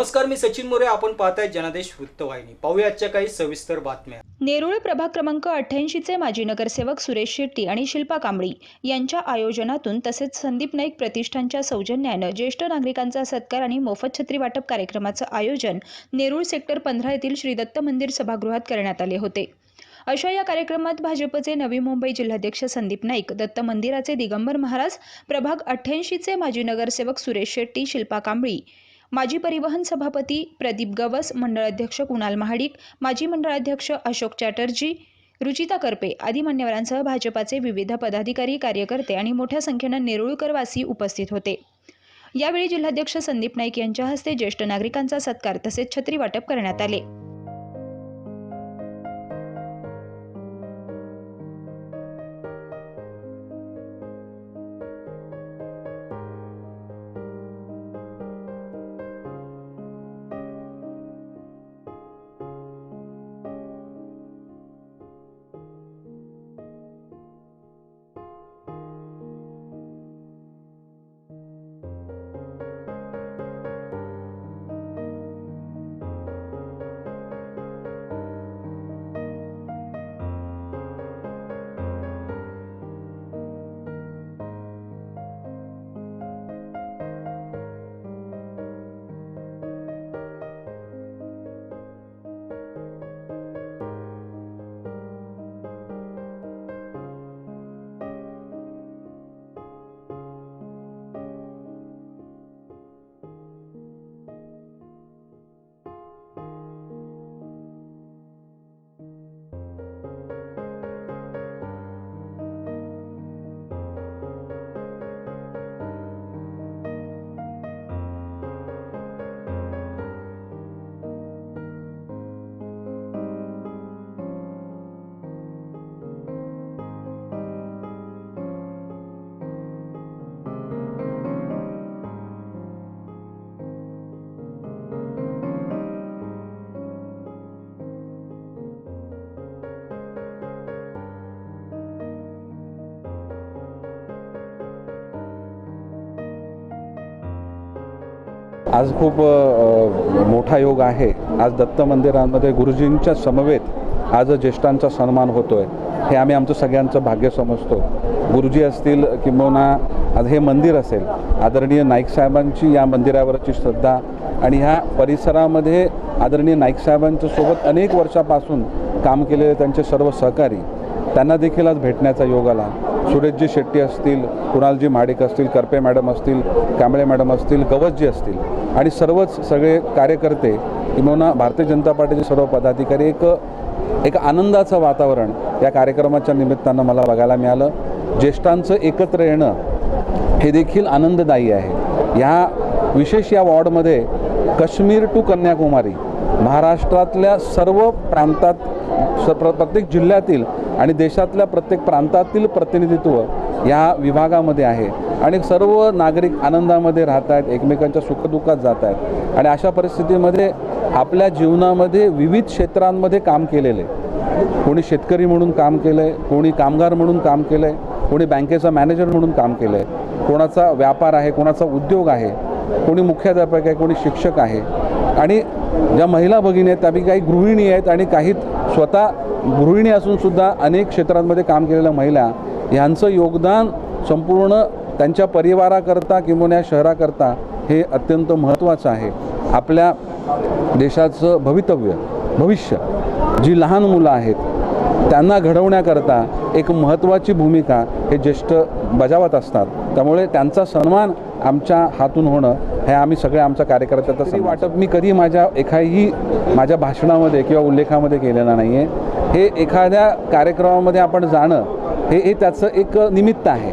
नमस्कार मी सचिन मोरे. आपण पाहताय जनादेश वृत्तवाहिनी. पाहूया आजच्या काही सविस्तर बातम्या. नेरुळ प्रभाग क्रमांक अठ्ठ्याऐंशीचे माजी नगरसेवक सुरेश शेट्टी आणि शिल्पा कांबळी यांच्या आयोजनातून तसेच संदीप नाईक प्रतिष्ठानच्या सौजन्यानं ज्येष्ठ नागरिकांचा सत्कार आणि मोफत छत्री वाटप कार्यक्रमाचं आयोजन नेरुळ सेक्टर पंधरा येथील श्री दत्त मंदिर सभागृहात करण्यात आले होते. अशा या कार्यक्रमात भाजपचे नवी मुंबई जिल्हाध्यक्ष संदीप नाईक दत्त मंदिराचे दिगंबर महाराज प्रभाग अठ्ठ्याऐंशीचे माजी नगरसेवक सुरेश शेट्टी शिल्पा कांबळी माजी परिवहन सभापती प्रदीप गवस मंडळाध्यक्ष कुणाल महाडिक माजी मंडळाध्यक्ष अशोक चॅटर्जी रुचिता करपे आदी मान्यवरांसह भाजपाचे विविध पदाधिकारी कार्यकर्ते आणि मोठ्या संख्येनं नेरुळकरवासी उपस्थित होते. यावेळी जिल्हाध्यक्ष संदीप नाईक यांच्या हस्ते ज्येष्ठ नागरिकांचा सत्कार तसेच छत्री वाटप करण्यात आले. आज खूप मोठा योग आहे. आज दत्त मंदिरांमध्ये गुरुजींच्या समवेत आज ज्येष्ठांचा सन्मान होतो आहे हे आम्ही आमचं सगळ्यांचं भाग्य समजतो. गुरुजी असतील किंबहुना आज हे मंदिर असेल आदरणीय नाईक साहेबांची या मंदिरावरची श्रद्धा आणि ह्या परिसरामध्ये आदरणीय नाईक साहेबांच्या सोबत अनेक वर्षापासून काम केलेले त्यांचे सर्व सहकारी त्यांना देखील आज भेटण्याचा योग आला. सुरेशजी शेट्टी असतील कुणालजी माडिक असतील करपे मॅडम असतील कांबळे मॅडम असतील गवसजी असतील. आणि सर्वच सगळे कार्यकर्ते किंवा भारतीय जनता पार्टीचे सर्व पदाधिकारी एक एक आनंदाचं वातावरण या कार्यक्रमाच्या निमित्तानं मला बघायला मिळालं. ज्येष्ठांचं एकत्र येणं हे देखील आनंददायी आहे. ह्या विशेष या वॉर्डमध्ये काश्मीर टू कन्याकुमारी महाराष्ट्रातल्या सर्व प्रांतात स प्र प्रत्येक जिल्ह्यातील आणि देशातल्या प्रत्येक प्रांतातील प्रतिनिधित्व या विभागामध्ये आहे. आणि सर्व नागरिक आनंदामध्ये राहत आहेत एकमेकांच्या सुखदुःखात जात आहेत आणि अशा परिस्थितीमध्ये आपल्या जीवनामध्ये विविध क्षेत्रांमध्ये काम केलेले. कोणी शेतकरी म्हणून काम केलं आहे कोणी कामगार म्हणून काम केलं आहे कोणी बँकेचा मॅनेजर म्हणून काम केलं आहे कोणाचा व्यापार आहे कोणाचा उद्योग आहे कोणी मुख्याध्यापक आहे कोणी शिक्षक आहे. आणि ज्या महिला भगिनी आहेत त्यापैकी काही गृहिणी आहेत आणि काही स्वतः गृहिणी असूनसुद्धा अनेक क्षेत्रांमध्ये काम केलेल्या महिला यांचं योगदान संपूर्ण त्यांच्या परिवाराकरता किंवा या शहराकरता हे अत्यंत महत्त्वाचं आहे. आपल्या देशाचं भवितव्य भविष्य जी लहान मुलं आहेत त्यांना घडवण्याकरता एक महत्त्वाची भूमिका हे ज्येष्ठ बजावत असतात. त्यामुळे त्यांचा सन्मान आमच्या हातून होणं हे आम्ही सगळे आमच्या कार्यकर्त्याचं वाटप मी कधी माझ्या एखाही माझ्या भाषणामध्ये किंवा उल्लेखामध्ये केलेलं नाही आहे हे एखाद्या कार्यक्रमामध्ये आपण जाणं हे हे त्याचं एक निमित्त आहे.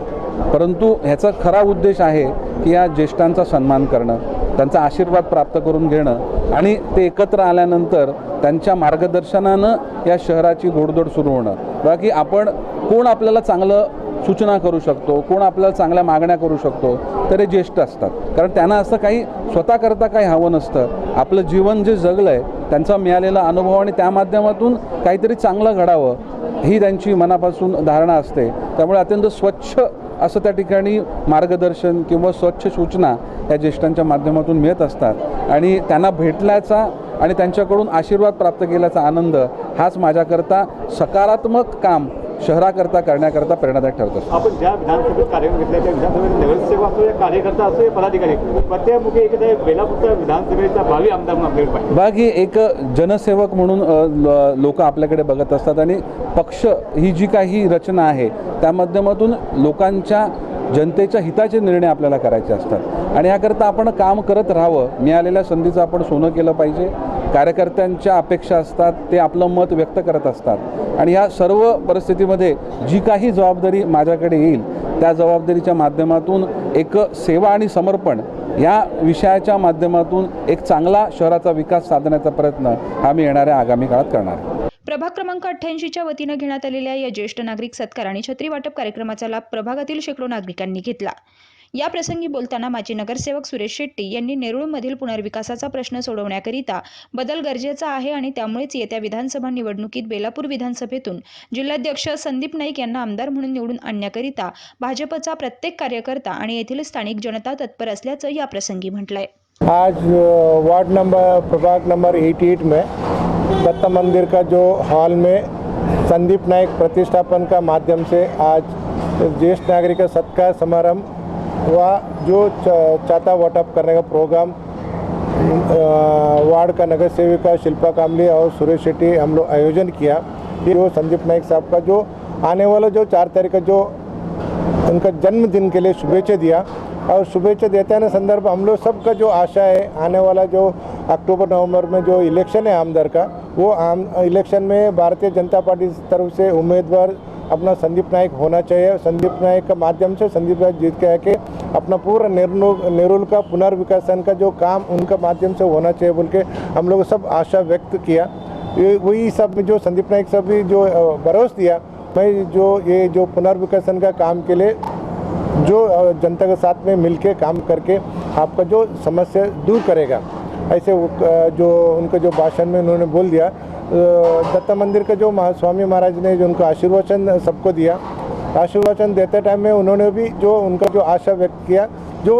परंतु ह्याचा खरा उद्देश आहे की या ज्येष्ठांचा सन्मान करणं त्यांचा आशीर्वाद प्राप्त करून घेणं आणि ते एकत्र आल्यानंतर त्यांच्या मार्गदर्शनानं या शहराची घोडदौड सुरू होणं. बाकी आपण कोण आपल्याला चांगलं सूचना करू शकतो कोण आपल्याला चांगल्या मागण्या करू शकतो तर हे ज्येष्ठ असतात. कारण त्यांना असं काही स्वतःकरता काही हवं नसतं. आपलं जीवन जे जगलं आहे त्यांचा मिळालेला अनुभव आणि त्या माध्यमातून काहीतरी चांगलं घडावं ही त्यांची मनापासून धारणा असते. त्यामुळे अत्यंत स्वच्छ असं त्या ठिकाणी मार्गदर्शन किंवा स्वच्छ सूचना या ज्येष्ठांच्या माध्यमातून मिळत असतात. आणि त्यांना भेटल्याचा आणि त्यांच्याकडून आशीर्वाद प्राप्त केल्याचा आनंद हाच माझ्याकरता सकारात्मक काम शहराकरता करण्याकरता प्रेरणादायक ठरत असतो. आपण ज्या विधानसभेत कार्यक्रम घेतला त्या विधानसभेत नगरसेवक असो या कार्यकर्ता असो या पदाधिकारी प्रत्येकमुखी एखाद्या बेलापूरच्या विधानसभेचा भावी आमदार म्हणून आपल्याकडे पाहिजे. बाकी एक जनसेवक म्हणून लोक आपल्याकडे बघत असतात आणि पक्ष ही जी काही रचना आहे त्या माध्यमातून लोकांच्या जनतेच्या हिताचे निर्णय आपल्याला करायचे असतात. आणि याकरता आपण काम करत राहावं. मिळालेल्या संधीचं आपण सोनं केलं पाहिजे. कार्यकर्त्यांच्या अपेक्षा असतात ते आपलं मत व्यक्त करत असतात. आणि ह्या सर्व परिस्थितीमध्ये जी काही जबाबदारी माझ्याकडे येईल त्या जबाबदारीच्या माध्यमातून एक सेवा आणि समर्पण या विषयाच्या माध्यमातून एक चांगला शहराचा विकास साधण्याचा प्रयत्न आम्ही येणाऱ्या आगामी काळात करणार आहे प्रभाग क्रमांक अठ्ठ्याऐंशीच्या वतीनं घेण्यात आलेल्या या ज्येष्ठ नागरिक सत्कार आणि छत्री वाटप कार्यक्रमाचा लाभ प्रभागातील शेकडो नागरिकांनी घेतला. या प्रसंगी बोलताना माजी नगरसेवक सुरेश शेट्टी यांनी नेरुळमधील पुनर्विकासाचा प्रश्न सोडवण्याकरिता बदल गरजेचा आहे आणि त्यामुळेच येत्या विधानसभा निवडणुकीत बेलापूर विधानसभेतून जिल्हाध्यक्ष संदीप नाईक यांना आमदार म्हणून निवडून आणण्याकरिता भाजपचा प्रत्येक कार्यकर्ता आणि येथील स्थानिक जनता तत्पर असल्याचं या प्रसंगी म्हटलंय. आज वार्ड नंबर प्रभाग नंबर 88 में दत्त मंदिर का जो हॉल में संदीप नायक प्रतिष्ठापन का माध्यम से आज ज्येष्ठ नागरिक सत्कार समारंभ व जो च- चाता वाटप करने का प्रोग्राम वार्ड का नगर सेविका शिल्पा कामली और सुरेश शेट्टी हम लोग आयोजन किया। ये जो संदीप नायक साहब का जो आने वाला जो चार तारीख का जो उनका जन्मदिन के लिए शुभेच्छा दिया और शुभेच्छा देते हैं संदर्भ, हम लोग सबका जो आशा है, आने वाला जो अक्टूबर, नवंबर में जो इलेक्शन है आमदार का, वो आम, इलेक्शन में भारतीय जनता पार्टी तरफ़ से उम्मीदवार अपना संदीप नायक होना चाहिए। संदीप नायक का माध्यम से संदीप नायक जीत के आके अपना पूरा नेरुल का पुनर्विकासन का जो काम उनका माध्यम से होना चाहिए बोल के हम लोग सब आशा व्यक्त किया। वही सब जो संदीप नायक सब भी जो भरोस दिया, मैं जो ये जो पुनर्विकसन का काम के लिए जो जनता के साथ में मिलके काम करके आपका जो समस्या दूर करेगा। ऐसे जो उनका जो भाषण में उन्होंने बोल दिया दत्त मंदिर का जो स्वामी महाराज ने जो उनको आशीर्वचन सबको दिया, आशीर्वचन देते टाइम में उन्होंने भी जो उनका जो आशा व्यक्त किया, जो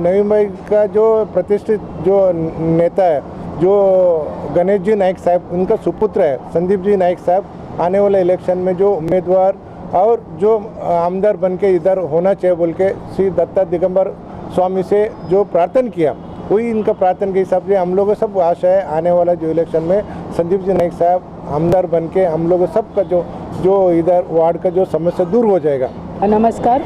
नवी मुंबई का जो प्रतिष्ठित जो नेता है, जो गणेश जी नाइक साहब, उनका सुपुत्र है संदीप जी नाइक साहब, आने वाले इलेक्शन में जो उम्मीदवार और जो आमदार बन के इधर होना चाहिए बोल के श्री दत्ता दिगंबर स्वामी से जो प्रार्थना किया। वही इनका प्रार्थना के हिसाब से हम लोगों सब आशा है आने वाला जो इलेक्शन में संदीप जी नाइक साहब आमदार बन के हम लोग सबका जो जो इधर वार्ड का जो समस्या दूर हो जाएगा। नमस्कार।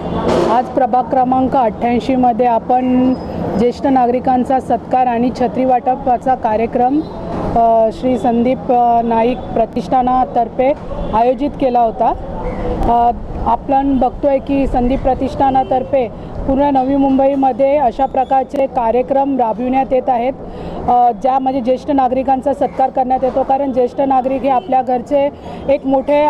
आज प्रभाग क्रमांक अठ्ठ्याऐंशीमध्ये आपण ज्येष्ठ नागरिकांचा सत्कार आणि छत्री वाटपाचा कार्यक्रम श्री संदीप नाईक प्रतिष्ठानातर्फे आयोजित केला होता. आपण आपण बघतोय की संदीप प्रतिष्ठानातर्फे पूर्ण नवी मुंबईमध्ये अशा प्रकारचे कार्यक्रम राबविण्यात येत आहेत. ज्या ज्यामध्ये ज्येष्ठ नागरिकांचा सत्कार करण्यात येतो. कारण ज्येष्ठ नागरिक हे आपल्या घरचे एक मोठे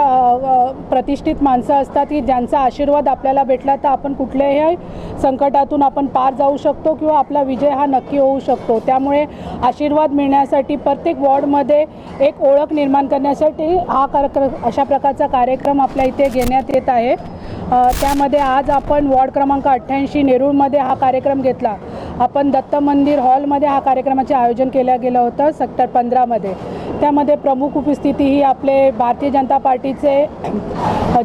प्रतिष्ठित माणसं असतात. की ज्यांचा आशीर्वाद आपल्याला भेटला तर आपण कुठल्याही संकटातून आपण पार जाऊ शकतो किंवा आपला विजय हा नक्की होऊ शकतो. त्यामुळे आशीर्वाद मिळण्यासाठी प्रत्येक वॉर्डमध्ये एक ओळख निर्माण करण्यासाठी हा कार्यक्रम अशा प्रकारचा कार्यक्रम आपल्या इथे घेण्यात येत आहे. त्यामध्ये आज आपण वॉर्ड क्रमांक अठ्ठ्याऐंशी नेरूळमध्ये हा कार्यक्रम घेतला. आपण दत्त मंदिर हॉलमध्ये हा कार्यक्रमाचे आयोजन केलं गेलं होतं सेक्टर पंधरामध्ये. त्यामध्ये प्रमुख उपस्थिती ही आपले भारतीय जनता पार्टीचे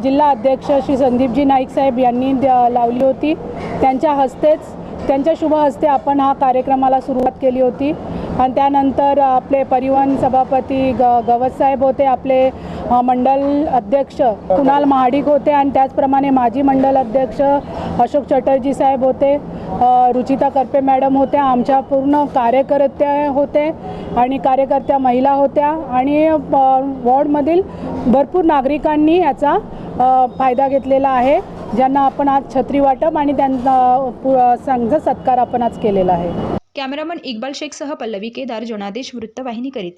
जिल्हा अध्यक्ष श्री संदीपजी नाईक साहेब यांनी द- लावली होती. त्यांच्या हस्तेच त्यांच्या शुभ हस्ते आपण हा कार्यक्रमाला सुरुवात केली होती. आणि त्यानंतर आपले परिवहन सभापती ग गवत साहेब होते आपले मंडल अध्यक्ष कुणाल महाडिक होते आणि त्याचप्रमाणे माजी मंडल अध्यक्ष अशोक चटर्जी साहेब होते रुचिता करपे मॅडम होत्या आमच्या पूर्ण कार्यकर्त्या होते आणि कार्यकर्त्या महिला होत्या आणि वॉर्डमधील भरपूर नागरिकांनी याचा फायदा घेतलेला आहे ज्यांना आपण आज छत्री वाटप आणि त्यांचा पु- संघ सत्कार आपण आज केलेला आहे. कॅमेरामन इक्बाल शेखसह पल्लवी केदार जनादेश वृत्तवाहिनीकरिता.